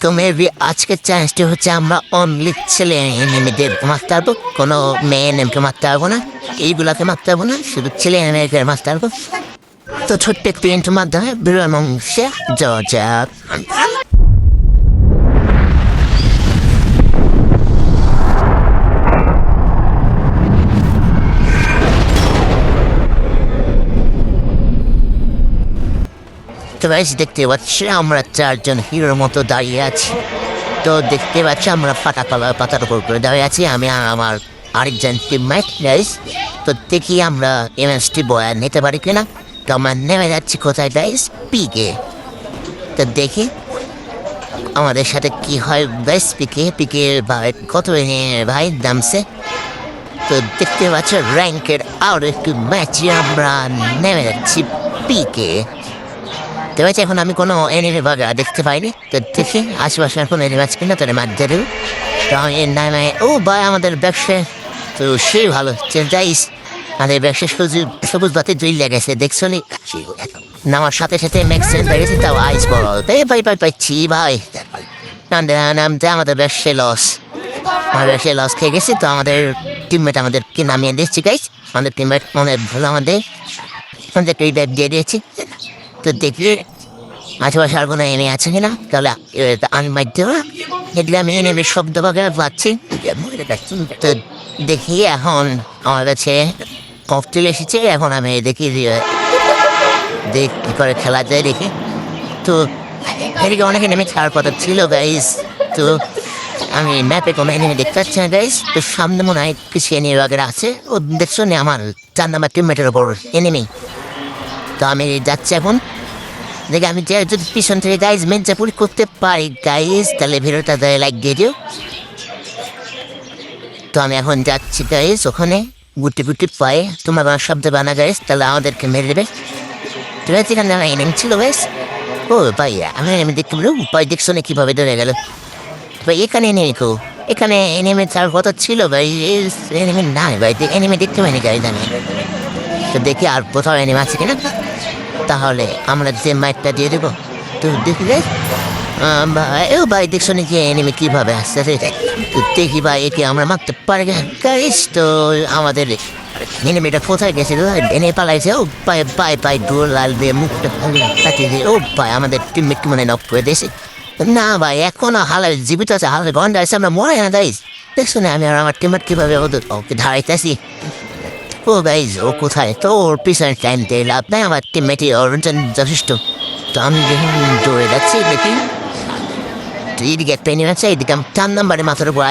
তো মেবি আজকের চান্সটি হচ্ছে আমরা অনলি ছেলে এনিমিদের মারতে পারব। কোনো মেয়ে নেমকে মারতে পারব না। এইগুলাকে মারতে পারব না। শুধু ছেলে মেয়েকে মারতে পারব। তো ছোট্ট একটি ইন্টুর মাধ্যমে বিরল অংশে যাওয়া তো দেখতে পাচ্ছি, আমরা চারজন হিরোর মতো দাঁড়িয়ে আছি। তো দেখতে পাচ্ছি, আমরা পাতা কলার পাতার উপর করে দাঁড়িয়ে আছি। আমি আমার আরেকজন টিমমেট গাইস তো দেখি আমরা এমএসটি বয়া নিতে পারি কিনা। তো আমরা নেমে যাচ্ছি কোথায় গাইস পিকে তো দেখি আমাদের সাথে কি হয় গাইস পিকে পিকে ভাই কত ভাই দামছে তো দেখতে পাচ্ছ র্যাঙ্কের আর একটু ম্যাচে আমরা নেমে যাচ্ছি পিকে তো হচ্ছে এখন আমি কোনো এনিমি বাগা দেখতে পাইনি। তো দেখি, আশেপাশে এখন এনিমি আছে কিনা তোর মার দেবে। তো আমি এর নামে, ও ভাই, আমাদের ব্যবসা। তো সে ভালো যাইস আমাদের ব্যবসা সবুজ সবুজ বাতি দুই লেগেছে, দেখছ নি? নামার সাথে সাথে ম্যাক্সিমাম বেড়েছে তাও আইস বড় এই ভাই ভাই পাইছি ভাই। নামতে আমাদের ব্যবসায় লস আমাদের ব্যবসায় লস খেয়ে গেছি, তো আমাদের টিমমেট আমাদেরকে নামিয়ে দিচ্ছি গাইস আমাদের টিমমেট মনে ভালো আমাদের। ব্যাগ দিয়ে দিয়েছি। তো দেখি আশেপাশে আর কোনো এনে আছে কিনা? তাহলে আমি মাধ্যমে দেখলে আমি এনে শব্দ বাগে পাচ্ছি তো দেখি এখন আমার কাছে কফটিল এসেছে, এখন আমি দেখি দেখ কী করে খেলা যায় দেখি। তো, এদিকে অনেক এনে খেলার কথা ছিল গাইস তো আমি ম্যাপে কোনো এনিমি দেখতে পাচ্ছি না গাইস তো সামনে মনে হয় কিছু এনে আছে। ও দেখছ না, আমার চার নাম্বার টিমমেটের ওপর এনিমি তো আমি যাচ্ছি এখন। দেখে আমি যে যদি পিছন থেকে গাইজ মেনচাপুরি করতে পারি গাইজ তাহলে ভিডিওটা দেয় লাইক দিয়ে দিও। তো আমি এখন যাচ্ছি গাইজ ওখানে গুটি গুটি পায়ে। তোমার আমার শব্দ বানা গাইজ তাহলে আমাদেরকে মেরে দেবে। ঠিক আছে, এখানে আমার এনেম ছিল গাইজ ও ভাই আমি আমি দেখতে বলো ভাই, দেখছ না কীভাবে ধরে গেল? ভাই, এখানে এনে কো? এখানে এনেমে তার কথা ছিল ভাই এনেমে নাই ভাই। এনেমে দেখতে পাইনি গাইজ আমি। তো দেখি আর কোথাও এনেমে আছে কিনা। তাহলে আমরা যে মাইকটা দিয়ে দেবো তো দেখি রে ভাই, ও ভাই, দেখছ নাকি এনিমে কীভাবে আসছে রে? দেখি ভাই, একে আমরা মারতে পারি গাইস, তো আমাদের এনিমিটা কোথায় গেছে রে? এনে পালাইছে। ও পায়ে পায়ে পায়ে দৌড় লাল দিয়ে মুখটা কাটিয়ে ও ভাই, আমাদের টিমমেট মানে নক করে দিয়েছে। না ভাই, এখনও হালাল জীবিত আছে, হালাল গন্ডা আছে, আমরা মরে না গাইস দেখছ না, আমি আর আমার টিমমেট কীভাবে ওদের ওকে ধারাইতেছি? ও কোথায় তো ওর পিছনে টাইম দিয়ে লাভ নাই, আমার জন্য যথেষ্ট। তো আমি যখন দৌড়ে দেখি এইদিকে একটা আছে এইদিকে আমি চার নম্বরের মাথার উপর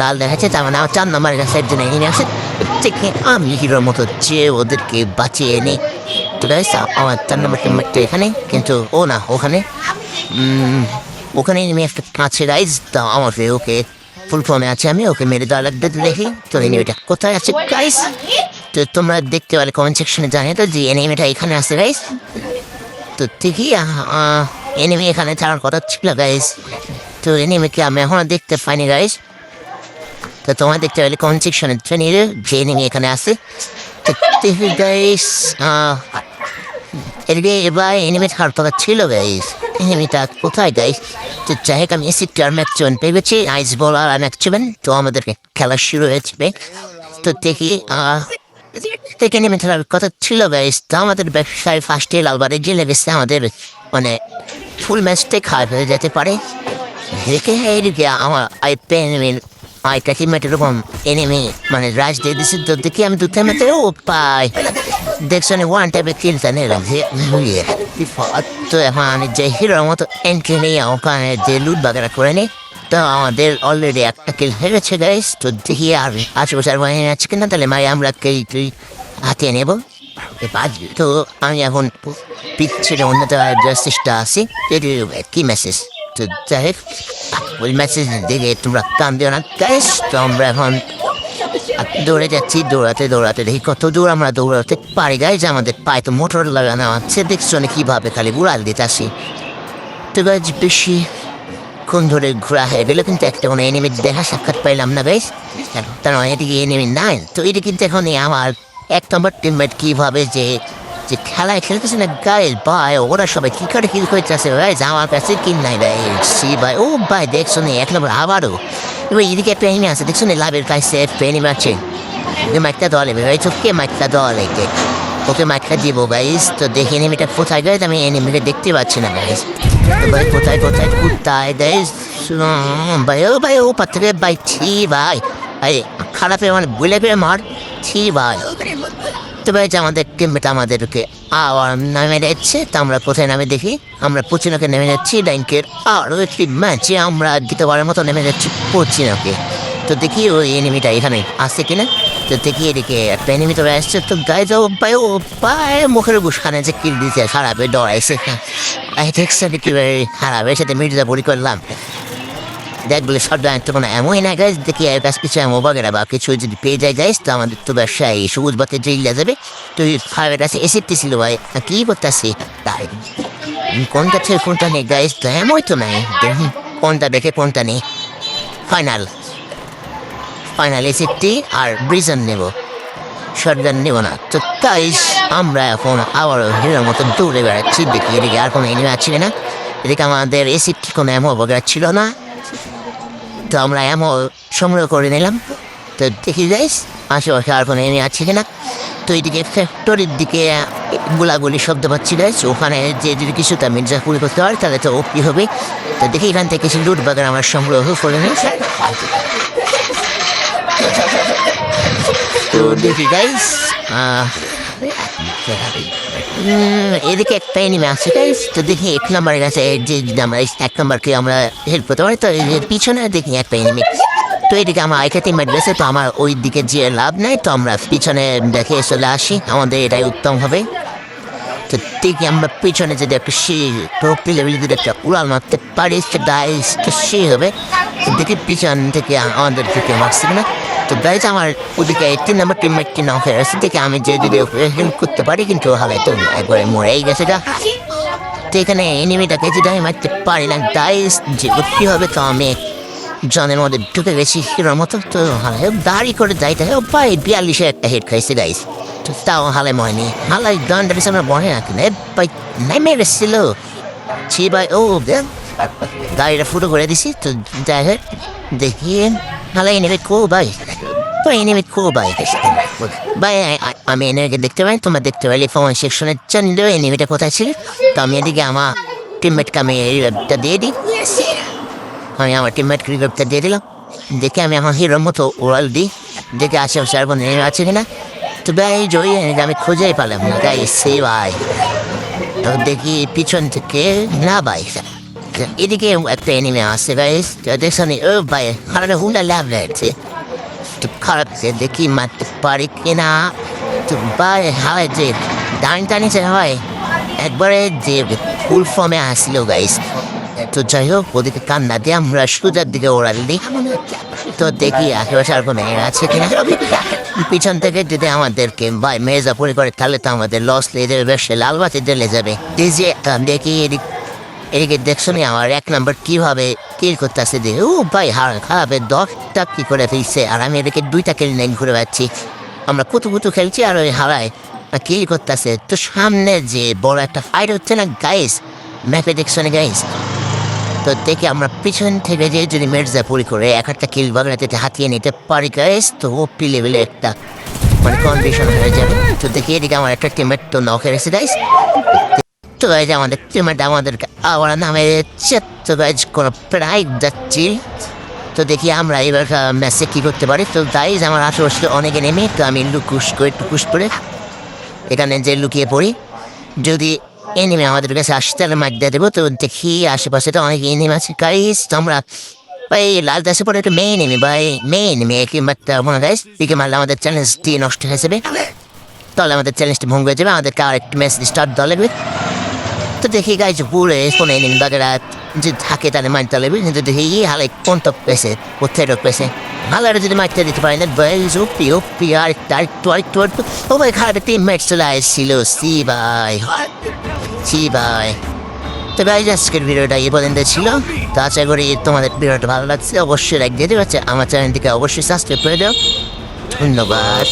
লাল দেখাচ্ছে তার মানে আমার চার নম্বরের কাছে একজন এনিমি আছে থেকে আমি হিরোর মতো যে ওদেরকে বাঁচিয়ে এনে তো আমার চার নম্বর টিমমেটটা এখানে, কিন্তু ও না, ওখানে। ওখানে এনিমি একটা কাছে গাইজ তা আমার ওকে ফুল ফর্মে আছে, আমি ওকে মেরে দেওয়া লাগবে, দেখি। তো এনিমিটা কোথায় আছে গাইজ তো তোমরা দেখতে পারে কমেন্ট সেকশনে জানে তো যে এনিমিটা এখানে আছে গাইস তো ঠিকই এনিমি এখানে থাকার কথা ছিল গাইস তো এনিমিকে আমি এখনও দেখতে পাইনি গাইস তো তোমরা দেখতে পেলে কমেন্ট সেকশনে জানিয়ে যে এনিমি এখানে আছে। তো দেখি গাইস এদিকে এবার এনিমি থাকার কথা ছিল গাইস এনিমিটা কোথায় গাইস তো যাই হোক, আমি এসি টার ম্যাচ চুন পেয়েছি আইস বল আর ম্যাচ চুবেন তো আমাদেরকে খেলা শুরু হয়েছে তো দেখি নেমে খেলার কথা ছিল তো আমাদের ব্যবসায় ফার্স্টে লালবারে জেলে গেছে আমাদের মানে ফুল ম্যাচটাই খারাপ হয়ে যেতে পারে দেখে এইদিকে আমার আই পেন আইটা টিমেটের এরকম এনেমি মানে রাজ দিয়ে দিচ্ছে তো দেখি আমি দুটো মেতে ও পাই দেখছ না ওয়ান টাইপের যে ইয়ে, তো এখন আমি যে হিরোর মতো এন্ট্রি নিয়ে ওখানে যে লুট বাগেরা করে নিই তো আমাদের অলরেডি একটা কিল গেছে গাইস তো দেখি আর আশেপাশে আর বাহিনী আছে কিনা, তাহলে মাই আমরা কিল তুই হাতিয়ে নেব। তো আমি এখন পিকচারে উন্নত যাওয়ার চেষ্টা আছি। কি মেসেজ তো যাই হোক, ওই মেসেজ দেখে তোমরা কান দিও না গাইস তো আমরা এখন দৌড়ে যাচ্ছি, দৌড়াতে দৌড়াতে দেখি কত দূর আমরা দৌড়াতে পারি গাইজ আমাদের পায়ে তো মোটর লাগানো আছে, দেখছ না কীভাবে খালি উড়াল দিতে আসি। তো গাইজ বেশি কোন ধরে ঘোরা হয়ে গেলে, কিন্তু একটা কোনো এনিমির দেখা সাক্ষাৎ পাইলাম না, বেশ? তার এদিকে এনিমি নাই। তো এটা কিন্তু এখন আমার এক নম্বর টিমমেট কীভাবে যে যে খেলায় খেলতেছে না গায়ে ভাই ওরা সবাই কি করে কি করতেছে ভাই? আমার কাছে কি নাই, ভাই? সি ভাই, ও ভাই, দেখছ না, এক নম্বর আবারও। এবার এদিকে একটা এনিমি আছে, দেখছ না, লাভের কাছে পেনি ওকে মাইকটা দলে, ভাই চোখকে মাইকটা দলে ওকে মাইকটা দিব গাইস তো দেখি এনিমিটা কোথায় গাইজ আমি এনিমিটা দেখতে পাচ্ছি না গাইজ কোথায় কোথায় গাইজ ভাই ও ভাই ও পাত্রে ভাই ছি ভাই আরে খারাপে মানে বলে পেয়ে মার ছি ভাই তো ভাই যে আমাদের টিমটা আমাদেরকে আবার নামে যাচ্ছে তো আমরা কোথায় নামে দেখি আমরা পচিনকে নেমে যাচ্ছি ব্যাংকের আরও একটি ম্যাচে আমরা দ্বিতীয়বারের মতো নেমে যাচ্ছি পচিনকে তো দেখি ওই এনিমিটা এখানে আসছে কিনা তো দেখি এদিকে একটা এনিমি তো আসছে তো গায়ে যাও পায়ে ও পায়ে মুখের বুসখানে যে কিল দিতে খারাপে ডরাইছে এই দেখছে কি ভাই খারাপের সাথে মির্জা বড়ি করলাম। দেখ বলে সব একটু কোনো এমনই না গাছ দেখি এর কাছ কিছু এমন বাগেরা বা কিছু যদি পেয়ে যায় গাইস, তো আমাদের তো ব্যবসায়, সবুজ বাতে জেলে যাবে। তো ফাইভের কাছে এসিটি ছিল ভাই কি করতেছি? তাই। কোনটা থেকে কোনটা নেই গাইস, তো এমনই তো নাই। দেখি কোনটা দেখে কোনটা নেই। ফাইনাল ফাইনাল এসিটি আর ব্রিজন নেব। শটগান নেব না। তো তাই আমরা এখন আবার হিরোর মতো দৌড়ে বেড়াচ্ছি, দেখি এদিকে আর কোনো এনিমে আছে না এদিকে আমাদের এসিটি কোনো এমন বগেরা ছিল না? তো আমরা এমন সংগ্রহ করে নিলাম। তো দেখি যাইস আশেপাশে আর কোনো এনে আছে কিনা? তো এইদিকে ফ্যাক্টরির দিকে গুলাগুলি শব্দ পাচ্ছি গাইস ওখানে যে যদি কিছু তা মির্জাপুরি করতে হয়, তাহলে তো ওপি হবে। তো দেখি এখান থেকে কিছু লুট বাগান আমরা সংগ্রহ করে নিই। তো দেখি গাইস এদিকে একটা এনিমে আছে গাইস তো দেখি এক নম্বরের কাছে, যে আমরা এক নম্বরকে আমরা হেল্প করতে পারি, তো পিছনে দেখি একটা এনিমি তো এদিকে আমার আইকাতে মেডেছে তো আমার ওই দিকে যে লাভ নাই, তো আমরা পিছনে দেখে চলে আসি, আমাদের এটাই উত্তম হবে। তো দেখি আমরা পিছনে যদি একটা সে টপি লেভেল যদি একটা উড়াল মারতে পারি সেটা সে হবে। দেখি পিছন থেকে আমাদের থেকে মারছে না তো গাইজ, আমার ওদিকে তিন নম্বর টিমমেটটি না হয়ে আছে দেখে আমি যে যদি হেল্প করতে পারি, কিন্তু হবে তো একবারে মরেই গেছে যা তো এখানে এনিমিটাকে যদি আমি মারতে পারি না যে কি হবে তো আমি জনের মধ্যে ঢুকে গেছি হিরোর মতো। তো হালে দাঁড়ি করে যাইতে হয়। ভাই বিয়াল্লিশে একটা হেড খাইছে গাইজ। তো তাও হালে ময়নি হালাই গানটা বেশি আমরা মনে না ভাই নেমে গেছিল। ছি ভাই, ও গাড়িটা ফুটো করে দিছি। তো যাই হোক, দেখি। নেবে কো ভাই তো এনিমি কো ভাই আমি এনিমিকে দেখতে পাই তোমরা দেখতে পাইলে ফোন সেকশনে জানলেও এনিমিটা কোথায় ছিল তো আমি এদিকে আমার টিমমেটকে আমি রিভাইভটা দিয়ে দিই আমি আমার টিমমেটকে রিভাইভটা দিয়ে দিলাম দেখে আমি আমার হিরোর মতো ওরাল দিই দেখে আশেপাশে আর কোনো এনিমি আছে কিনা তো ভাই জয়ী আমি খুঁজেই পেলাম না তাই সে ভাই তো দেখি পিছন থেকে না ভাই এদিকে একটা এনিমে আসছে ভাই দেখছেন ও ভাই খারাপ হুন্ডা লাভ লাগছে তো খারাপ সে দেখি মারতে পারি কিনা তো ভাই হয় যে দাঁড়িয়ে টানিছে হয় একবারে যে ফুল ফর্মে আসলো গাইস তো যাই হোক ওদিকে কান্না দিয়ে আমরা সুজার দিকে ওড়াল তো দেখি আশেপাশে আর কোনো এর আছে কিনা পিছন থেকে যদি আমাদেরকে ভাই মেজাপুরি করে তাহলে তো আমাদের লস যাবে বেশ লালবাতি জ্বলে যাবে দেখি এদিক এদিকে দেখছ নি আমার এক নম্বর কীভাবে কিল করতেছে যে ও ভাই, হার খারাপে দশটা কি করে ফেলছে? আর আমি এদিকে দুইটা কিল নিয়ে ঘুরে পাচ্ছি আমরা কুতু কুতু খেলছি আর ওই হারায়। কিল করতেছে। তো সামনে যে বড় একটা ফাইট হচ্ছে না গাইস ম্যাপে দেখছ না গাইস তো দেখে আমরা পিছন থেকে যে যদি মির্জাপুরি করে এক একটা কিল বাগড়াতে হাতিয়ে নিতে পারি গাইস তো ও পি লেভেলে একটা মানে কন্ডিশন হয়ে যাবে। তো দেখি এদিকে আমার একটা টিমের তো নখে রেখে গাইস তো গাইজ আমাদের টিমের আমাদেরকে আবার নামে তো গাইজ কোনো প্রায় যাচ্ছি তো দেখি আমরা এবার ম্যাচে কী করতে পারি তো গাইজ আমার আশেপাশে অনেকে নেমে তো আমি লুকুস করে টুকুস করে এখানে যে লুকিয়ে পড়ি যদি এনিমে আমাদের কাছে আসতে তাহলে মার দিয়ে দেবো তো দেখি আশেপাশে তো অনেক এনিমে আছে গাইজ তো আমরা ভাই লাল দাসে পরে একটু মেয়ে নেমি ভাই মেয়ে নেমি মারতে মনে গাইজ দিকে মারলে আমাদের চ্যালেঞ্জটি নষ্ট হয়ে যাবে তাহলে আমাদের চ্যালেঞ্জটি ভঙ্গ হয়ে যাবে আমাদেরকে আর একটু ম্যাচ স্টার্ট লাগবে তো দেখি গাইজ পুরে ফোনে নিন বাগেরা যে থাকে তাহলে মারতে লাগবে কিন্তু দেখি ই হালে কোন টপ পেয়েছে কোথায় পেয়েছে হালারে যদি মারতে দিতে পারি না বয়স ওপি ওপি, আর তার টয় টয় ও ভাই খারাপ টিম ম্যাচ চলে আসছিল সি ভাই সি ভাই তো গাইজ আজকের ভিডিওটা এই পর্যন্ত ছিল। তো আশা করি তোমাদের ভিডিওটা ভালো লাগছে, অবশ্যই লাইক দিয়ে দেবে আমার চ্যানেলটিকে অবশ্যই সাবস্ক্রাইব করে দাও। ধন্যবাদ।